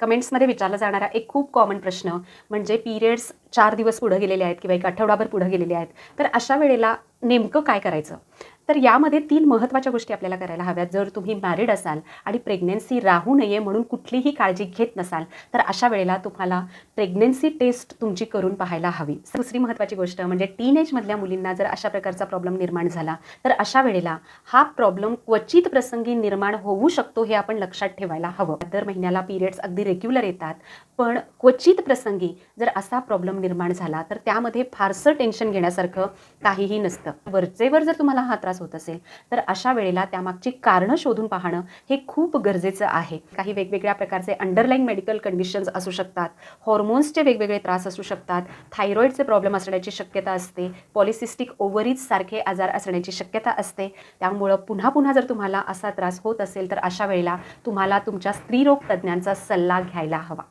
कमेंट्समध्ये विचारला जाणारा एक खूप कॉमन प्रश्न म्हणजे पिरियड्स चार दिवस पुढं गेलेले आहेत किंवा एक आठवडाभर पुढं गेलेले आहेत. तर अशा वेळेला नेमकं काय करायचं? तर यामध्ये तीन महत्त्वाच्या गोष्टी आपल्याला करायला हव्यात. जर तुम्ही मॅरिड असाल आणि प्रेग्नेन्सी राहू नये म्हणून कुठलीही काळजी घेत नसाल तर अशा वेळेला तुम्हाला प्रेग्नेन्सी टेस्ट तुमची करून पाहायला हवी. दुसरी महत्त्वाची गोष्ट म्हणजे टीनेजमधल्या मुलींना जर अशा प्रकारचा प्रॉब्लेम निर्माण झाला तर अशा वेळेला हा प्रॉब्लेम क्वचित प्रसंगी निर्माण होऊ शकतो हे आपण लक्षात ठेवायला हवं. दर महिन्याला पिरियड्स अगदी रेग्युलर येतात पण क्वचित प्रसंगी जर असा प्रॉब्लेम निर्माण झाला तर त्यामध्ये फारसं टेन्शन घेण्यासारखं काहीही नसतं. वरचेवर जर तुम्हाला हा त्रास होत असेल तर अशा वेळेला त्यामागची कारणं शोधून पाहणं हे खूप गरजेचं आहे. काही वेगवेगळ्या प्रकारचे अंडरलाईन मेडिकल कंडिशन्स असू शकतात हॉर्मोन्सचे वेगवेगळे त्रास असू शकतात थायरॉईडचे प्रॉब्लेम असण्याची शक्यता असते पॉलिसिस्टिक ओव्हरीज सारखे आजार असण्याची शक्यता असते. त्यामुळं पुन्हा पुन्हा जर तुम्हाला असा त्रास होत असेल तर अशा वेळेला तुम्हाला तुमच्या स्त्रीरोग तज्ज्ञांचा सल्ला घ्यायला हवा.